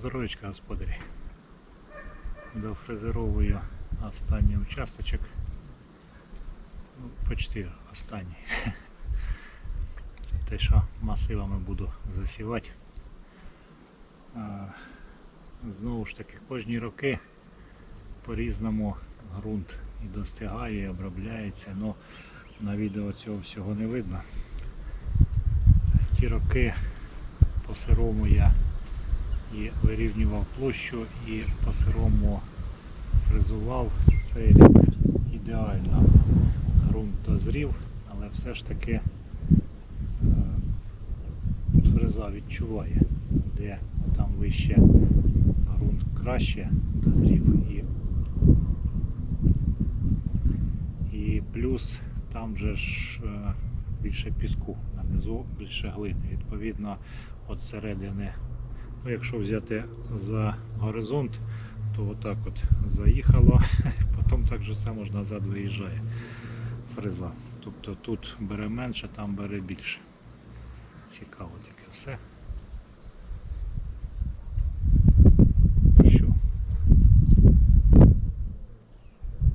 Здоров'ячка, господарі. Дофрезеровую останній участочок. Ну, почти останній. Те, що масивами буду засівати. Знову ж таки, кожні роки по-різному ґрунт і достигає, і обробляється, але на відео цього всього не видно. Ті роки по сирому я і вирівнював площу і по сирому фрезував. Цей рік ідеально ґрунт дозрів, але все ж таки е, фреза відчуває, де там вище ґрунт краще дозрів і, і плюс там же ж е, більше піску, на низу більше глини. Відповідно, от середини Якщо взяти за горизонт, то отак от заїхало, потім так же само ж назад виїжджає фреза. Тобто тут бере менше, там бере більше. Цікаво таке все. Ну що,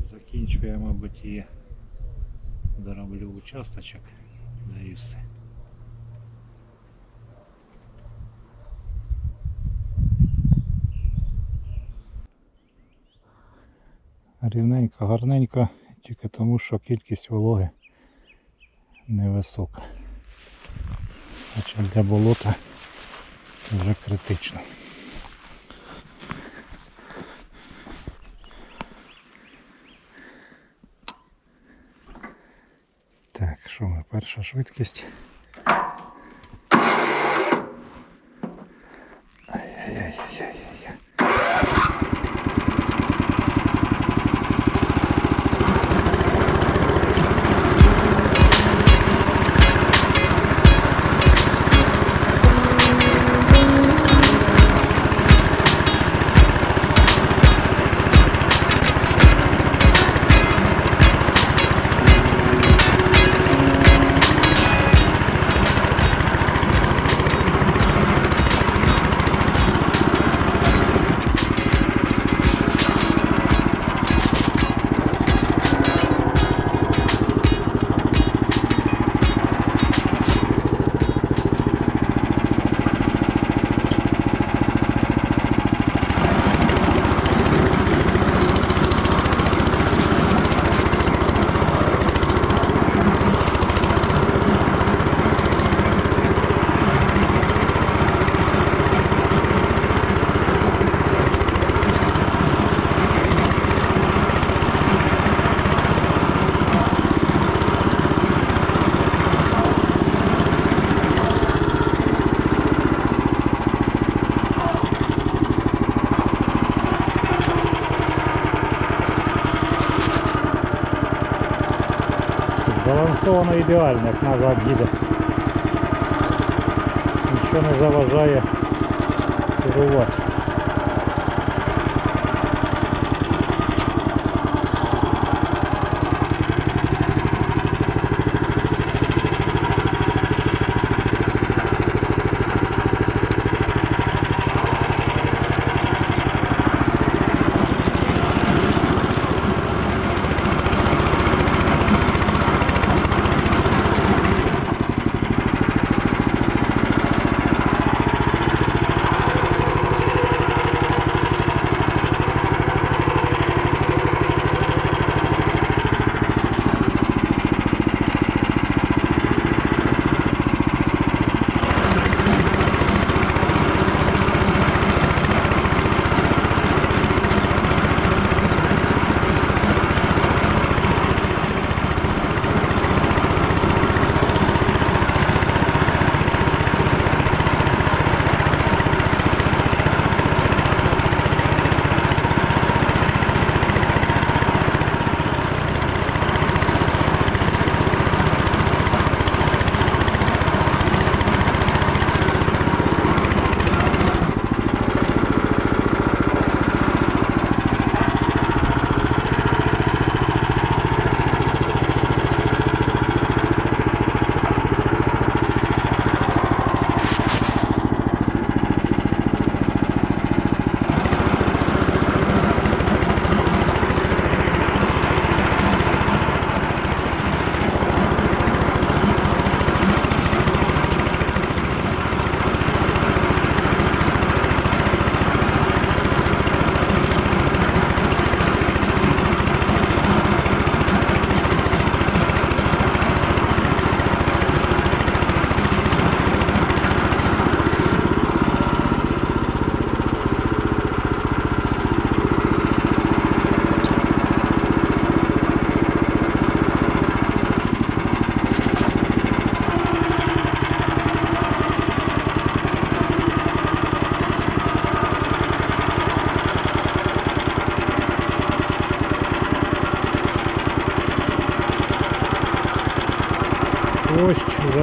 закінчує, мабуть, і дороблю участочок, да і все. Рівненько, гарненько, тільки тому, що кількість вологи невисока. Хоча для болота це вже критично. Так, що ми? Перша швидкість. Збалансовано ідеально, як назад їде. Нічого не заважає керувати.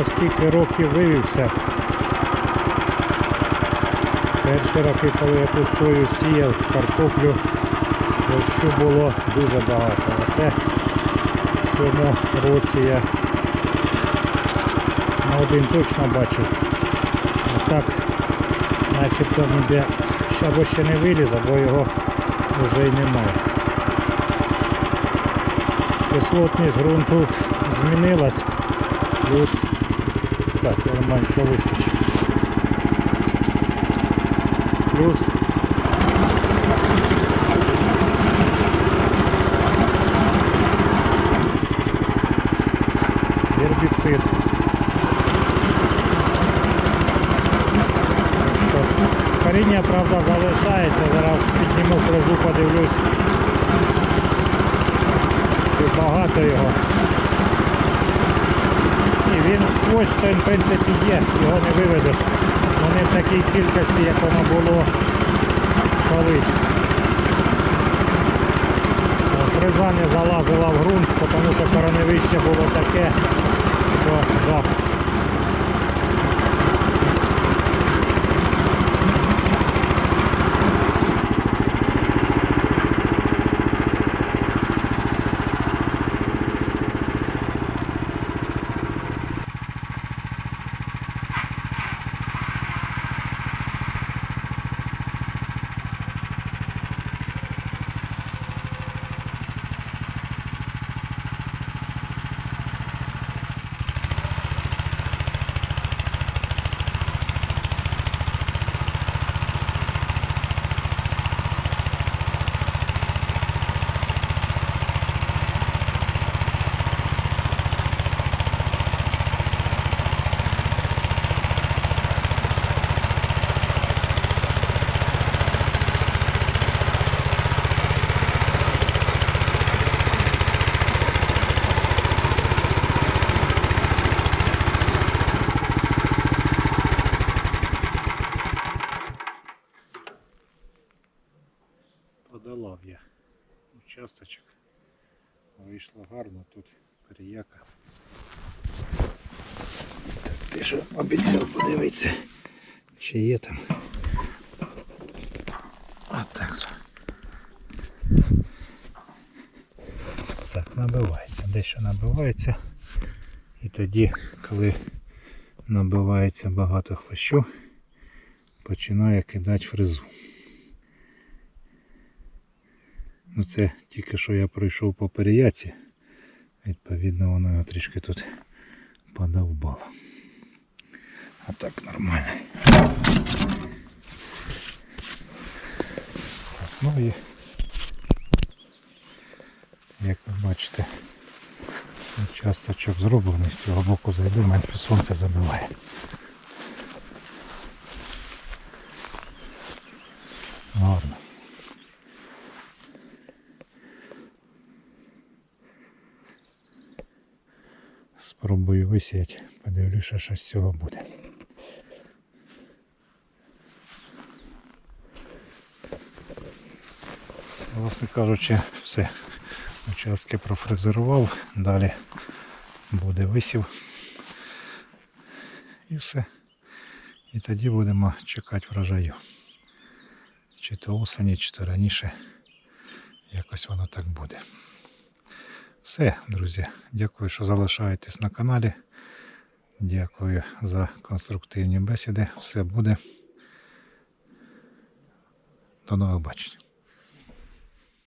Стільки років вивівся. Перші роки, коли я тут сою сіяв, картоплю, дощу було дуже багато. А це в цьому році я на один точно бачив. А так, начебто ніде або ще не виліз, або його вже й немає. Кислотність ґрунту змінилась, плюс так, нормально вистачить. Плюс гербіцид. Коріння, правда, залишається. Зараз підніму фрезу, подивлюсь. Чи багато його. Ось то в принципі є, його не виведеш. не в такій кількості, як воно було колись. Фреза не залазила в ґрунт, тому що кореневище було таке, що жах. Подолав я участочок. Вийшло гарно тут переяка. Так, ти що обіцяв подивитися, чи є там. От так. Так, набивається. Дещо набивається. І тоді, коли набивається багато хвощу, починає кидати фрезу. Ну це тільки що я пройшов по переяці. Відповідно воно його трішки тут подовбало. А так нормально. Ну і як ви бачите, участочок зроблений з цього боку зайду, менше сонце забиває. Гарно. Спробую висіяти, подивлюся, що з цього буде. Власне кажучи, все. Участки профрезерував, далі буде висів. І все. І тоді будемо чекати врожаю. Чи то осені, чи то раніше. Якось воно так буде. Все, друзі. Дякую, що залишаєтесь на каналі. Дякую за конструктивні бесіди. Все буде. До нових бачень.